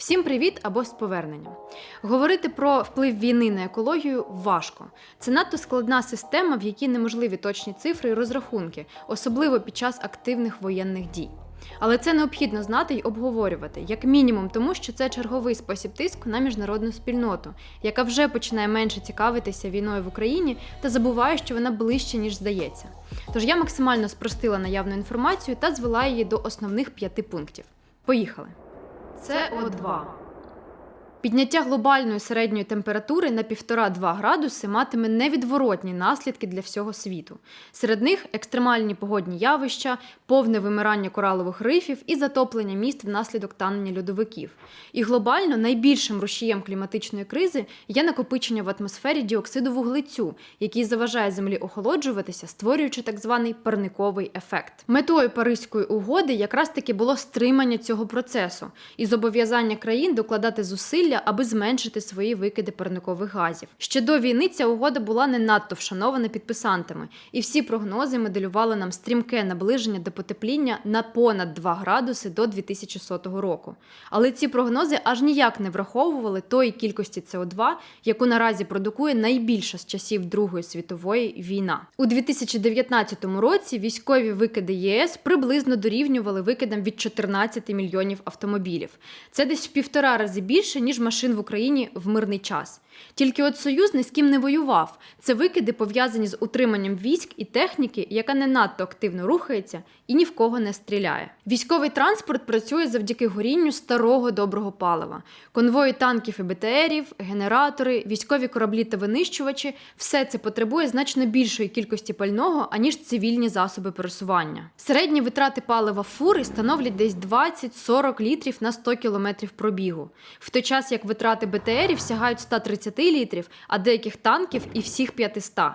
Всім привіт або з поверненням. Говорити про вплив війни на екологію важко. Це надто складна система, в якій неможливі точні цифри і розрахунки, особливо під час активних воєнних дій. Але це необхідно знати й обговорювати, як мінімум, тому що це черговий спосіб тиску на міжнародну спільноту, яка вже починає менше цікавитися війною в Україні та забуває, що вона ближче ніж здається. Тож я максимально спростила наявну інформацію та звела її до основних п'яти пунктів. Поїхали. СО2. Підняття глобальної середньої температури на 1,5-2 градуси матиме невідворотні наслідки для всього світу. Серед них екстремальні погодні явища, повне вимирання коралових рифів і затоплення міст внаслідок танення льодовиків. І глобально найбільшим рушієм кліматичної кризи є накопичення в атмосфері діоксиду вуглецю, який заважає землі охолоджуватися, створюючи так званий парниковий ефект. Метою Паризької угоди якраз таки було стримання цього процесу і зобов'язання країн докладати зусилля, аби зменшити свої викиди парникових газів. Ще до війни ця угода була не надто вшанована підписантами, і всі прогнози моделювали нам стрімке наближення до потепління на понад 2 градуси до 2100 року. Але ці прогнози аж ніяк не враховували тої кількості СО2, яку наразі продукує найбільша з часів Другої світової війна. У 2019 році військові викиди ЄС приблизно дорівнювали викидам від 14 мільйонів автомобілів. Це десь в півтора рази більше, ніж машин в Україні в мирний час. Тільки от Союз ні з ким не воював. Це викиди пов'язані з утриманням військ і техніки, яка не надто активно рухається і ні в кого не стріляє. Військовий транспорт працює завдяки горінню старого доброго палива. Конвої танків і БТРів, генератори, військові кораблі та винищувачі все це потребує значно більшої кількості пального, аніж цивільні засоби пересування. Середні витрати палива фури становлять десь 20-40 літрів на 100 кілометрів пробігу, в той час як витрати БТРів сягають 130 літрів, а деяких танків і всіх 500.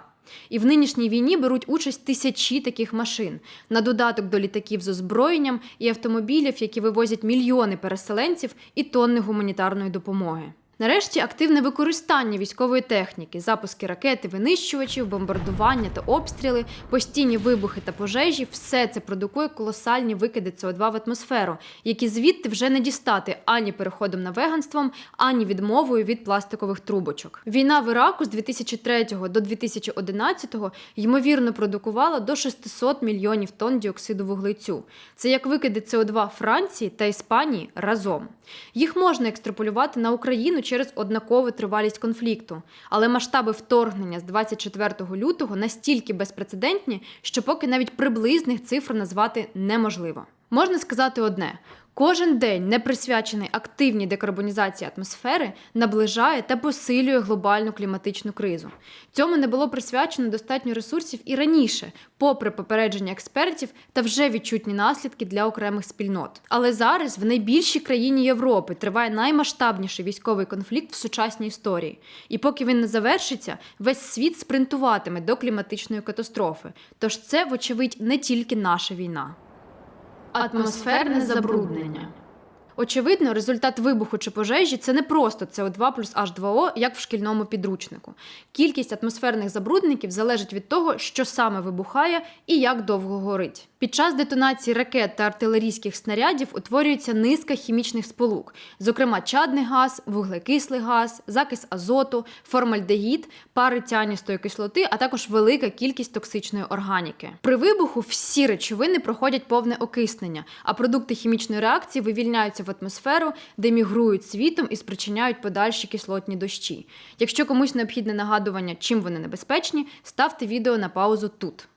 І в нинішній війні беруть участь тисячі таких машин на додаток до літаків з озброєнням і автомобілів, які вивозять мільйони переселенців і тонни гуманітарної допомоги. Нарешті активне використання військової техніки, запуски ракети, винищувачів, бомбардування та обстріли, постійні вибухи та пожежі все це продукує колосальні викиди СО2 в атмосферу, які звідти вже не дістати ані переходом на веганством, ані відмовою від пластикових трубочок. Війна в Іраку з 2003 до 2011 ймовірно продукувала до 600 мільйонів тонн діоксиду вуглецю. Це як викиди СО2 Франції та Іспанії разом. Їх можна екстраполювати на Україну через однакову тривалість конфлікту, але масштаби вторгнення з 24 лютого настільки безпрецедентні, що поки навіть приблизних цифр назвати неможливо. Можна сказати одне: кожен день, не присвячений активній декарбонізації атмосфери, наближає та посилює глобальну кліматичну кризу. Цьому не було присвячено достатньо ресурсів і раніше, попри попередження експертів та вже відчутні наслідки для окремих спільнот. Але зараз в найбільшій країні Європи триває наймасштабніший військовий конфлікт в сучасній історії. І поки він не завершиться, весь світ спринтуватиме до кліматичної катастрофи. Тож це, вочевидь, не тільки наша війна. Атмосферне забруднення. Очевидно, результат вибуху чи пожежі це не просто СО2 плюс H2O, як в шкільному підручнику. Кількість атмосферних забрудників залежить від того, що саме вибухає і як довго горить. Під час детонації ракет та артилерійських снарядів утворюється низка хімічних сполук, зокрема чадний газ, вуглекислий газ, закис азоту, формальдегід, пари тяністої кислоти, а також велика кількість токсичної органіки. При вибуху всі речовини проходять повне окиснення, а продукти хімічної реакції вивільняються в атмосферу, де мігрують світом і спричиняють подальші кислотні дощі. Якщо комусь необхідне нагадування, чим вони небезпечні, ставте відео на паузу тут.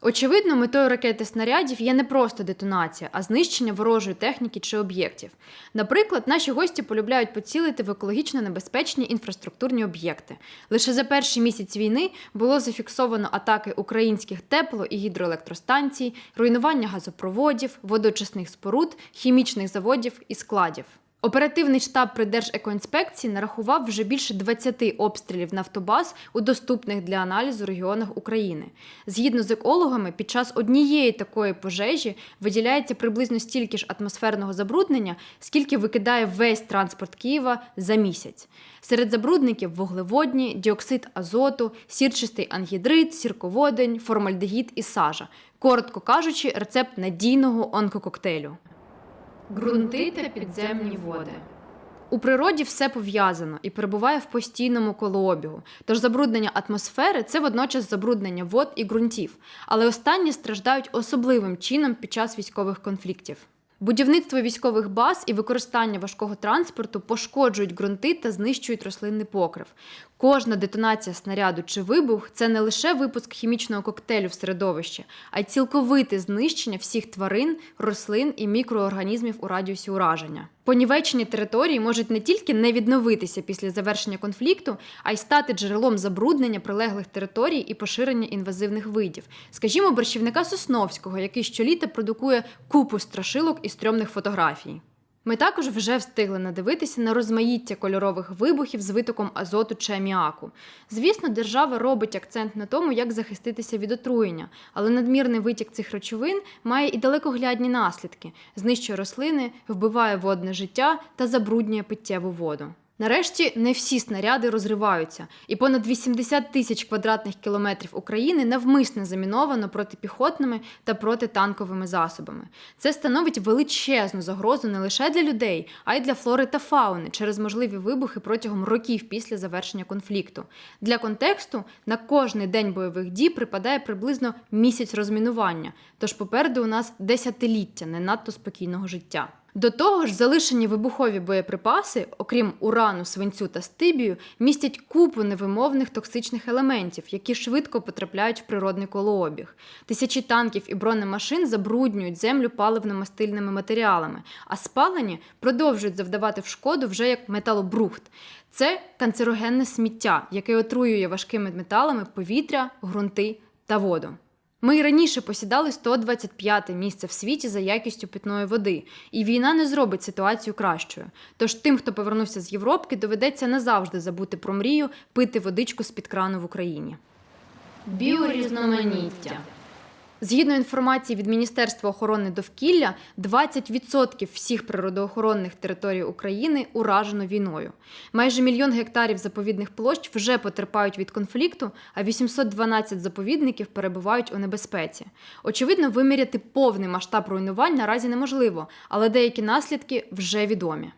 Очевидно, метою ракети снарядів є не просто детонація, а знищення ворожої техніки чи об'єктів. Наприклад, наші гості полюбляють поцілити в екологічно небезпечні інфраструктурні об'єкти. Лише за перший місяць війни було зафіксовано атаки українських тепло- і гідроелектростанцій, руйнування газопроводів, водочисних споруд, хімічних заводів і складів. Оперативний штаб при Держекоінспекції нарахував вже більше 20 обстрілів нафтобаз у доступних для аналізу регіонах України. Згідно з екологами, під час однієї такої пожежі виділяється приблизно стільки ж атмосферного забруднення, скільки викидає весь транспорт Києва за місяць. Серед забрудників вуглеводні, діоксид азоту, сірчистий ангідрид, сірководень, формальдегід і сажа. Коротко кажучи, рецепт надійного онкококтейлю. Ґрунти та підземні води. У природі все пов'язано і перебуває в постійному колообігу. Тож забруднення атмосфери це водночас забруднення вод і ґрунтів, але останні страждають особливим чином під час військових конфліктів. Будівництво військових баз і використання важкого транспорту пошкоджують ґрунти та знищують рослинний покрив. Кожна детонація снаряду чи вибух це не лише випуск хімічного коктейлю в середовище, а й цілковите знищення всіх тварин, рослин і мікроорганізмів у радіусі ураження. Понівечені території можуть не тільки не відновитися після завершення конфлікту, а й стати джерелом забруднення прилеглих територій і поширення інвазивних видів. Скажімо, борщівника Сосновського, який щоліта продукує купу страшилок і стрьомних фотографій. Ми також вже встигли надивитися на розмаїття кольорових вибухів з витоком азоту чи аміаку. Звісно, держава робить акцент на тому, як захиститися від отруєння, але надмірний витік цих речовин має і далекоглядні наслідки: знищує рослини, вбиває водне життя та забруднює питтєву воду. Нарешті не всі снаряди розриваються, і понад 80 тисяч квадратних кілометрів України навмисно заміновано протипіхотними та протитанковими засобами. Це становить величезну загрозу не лише для людей, а й для флори та фауни через можливі вибухи протягом років після завершення конфлікту. Для контексту на кожний день бойових дій припадає приблизно місяць розмінування. Тож попереду у нас десятиліття не надто спокійного життя. До того ж, залишені вибухові боєприпаси, окрім урану, свинцю та стибію, містять купу невимовних токсичних елементів, які швидко потрапляють в природний колообіг. Тисячі танків і бронемашин забруднюють землю паливно-мастильними матеріалами, а спалені продовжують завдавати в шкоду вже як металобрухт. Це канцерогенне сміття, яке отруює важкими металами повітря, ґрунти та воду. Ми й раніше посідали 125 місце в світі за якістю питної води, і війна не зробить ситуацію кращою. Тож тим, хто повернувся з Європки, доведеться назавжди забути про мрію пити водичку з під крану в Україні. Біорізноманіття. Згідно інформації від Міністерства охорони довкілля, 20% всіх природоохоронних територій України уражено війною. Майже мільйон гектарів заповідних площ вже потерпають від конфлікту, а 812 заповідників перебувають у небезпеці. Очевидно, виміряти повний масштаб руйнувань наразі неможливо, але деякі наслідки вже відомі.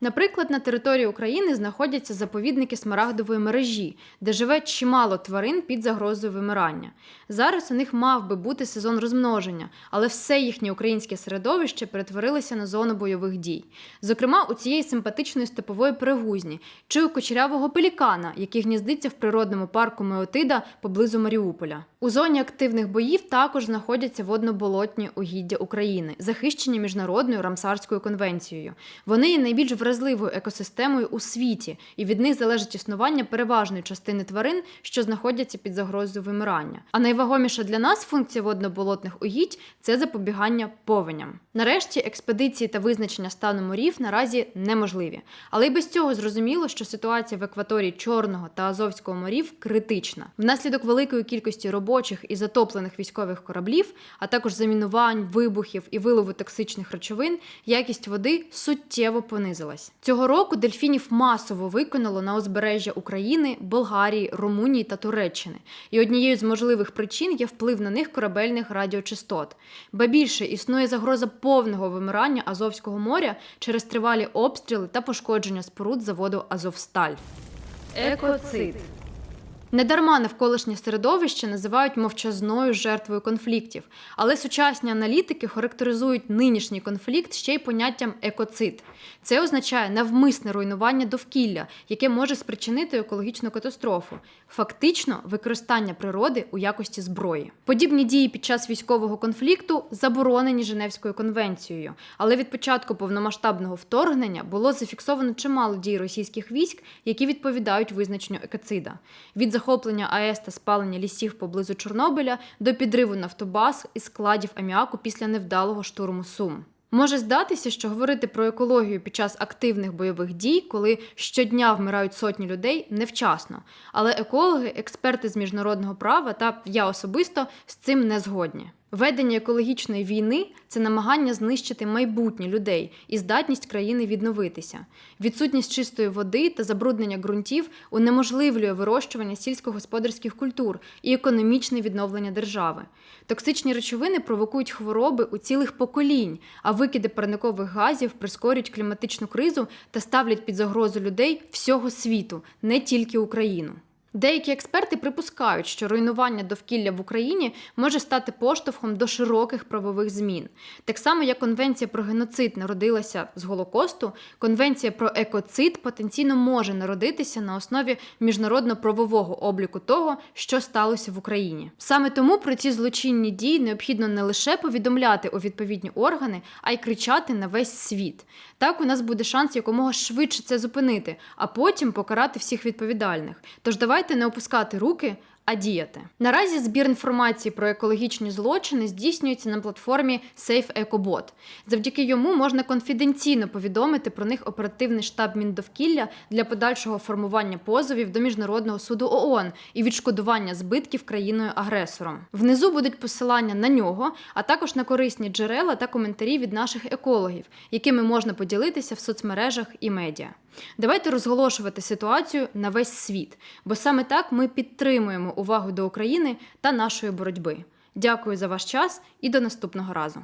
Наприклад, на території України знаходяться заповідники смарагдової мережі, де живе чимало тварин під загрозою вимирання. Зараз у них мав би бути сезон розмноження, але все їхнє українське середовище перетворилося на зону бойових дій. Зокрема, у цієї симпатичної степової перегузні чи у кочерявого пелікана, який гніздиться в природному парку Меотида поблизу Маріуполя. У зоні активних боїв також знаходяться водно-болотні угіддя України, захищені міжнародною Рамсарською конвенцією. Вони є найбільш вразливою екосистемою у світі, і від них залежить існування переважної частини тварин, що знаходяться під загрозою вимирання. А найвагоміша для нас функція водно-болотних угідь це запобігання повеням. Нарешті експедиції та визначення стану морів наразі неможливі, але й без цього зрозуміло, що ситуація в екваторії Чорного та Азовського морів критична. Внаслідок великої кількості робочих і затоплених військових кораблів, а також замінувань, вибухів і вилову токсичних речовин, якість води суттєво понизилась. Цього року дельфінів масово виконало на узбережжя України, Болгарії, Румунії та Туреччини. І однією з можливих причин є вплив на них корабельних радіочастот. Ба більше існує загроза повного вимирання Азовського моря через тривалі обстріли та пошкодження споруд заводу Азовсталь. Екоцид. Недарма навколишнє середовище називають мовчазною жертвою конфліктів, але сучасні аналітики характеризують нинішній конфлікт ще й поняттям екоцид. Це означає навмисне руйнування довкілля, яке може спричинити екологічну катастрофу, фактично використання природи у якості зброї. Подібні дії під час військового конфлікту заборонені Женевською конвенцією, але від початку повномасштабного вторгнення було зафіксовано чимало дій російських військ, які відповідають визначенню екоцида. Від захоплення АЕС та спалення лісів поблизу Чорнобиля до підриву нафтобаз і складів аміаку після невдалого штурму Сум. Може здатися, що говорити про екологію під час активних бойових дій, коли щодня вмирають сотні людей, невчасно. Але екологи, експерти з міжнародного права та я особисто з цим не згодні. Ведення екологічної війни це намагання знищити майбутнє людей і здатність країни відновитися. Відсутність чистої води та забруднення ґрунтів унеможливлює вирощування сільськогосподарських культур і економічне відновлення держави. Токсичні речовини провокують хвороби у цілих поколінь, а викиди парникових газів прискорюють кліматичну кризу та ставлять під загрозу людей всього світу, не тільки Україну. Деякі експерти припускають, що руйнування довкілля в Україні може стати поштовхом до широких правових змін. Так само, як Конвенція про геноцид народилася з Голокосту, Конвенція про екоцид потенційно може народитися на основі міжнародно-правового обліку того, що сталося в Україні. Саме тому про ці злочинні дії необхідно не лише повідомляти у відповідні органи, а й кричати на весь світ. Так у нас буде шанс якомога швидше це зупинити, а потім покарати всіх відповідальних. Тож давайте не опускати руки. А діяти наразі збір інформації про екологічні злочини здійснюється на платформі Safe EcoBot. Завдяки йому можна конфіденційно повідомити про них оперативний штаб Міндовкілля для подальшого формування позовів до міжнародного суду ООН і відшкодування збитків країною агресором. Внизу будуть посилання на нього, а також на корисні джерела та коментарі від наших екологів, якими можна поділитися в соцмережах і медіа. Давайте розголошувати ситуацію на весь світ, бо саме так ми підтримуємо увагу до України та нашої боротьби. Дякую за ваш час і до наступного разу.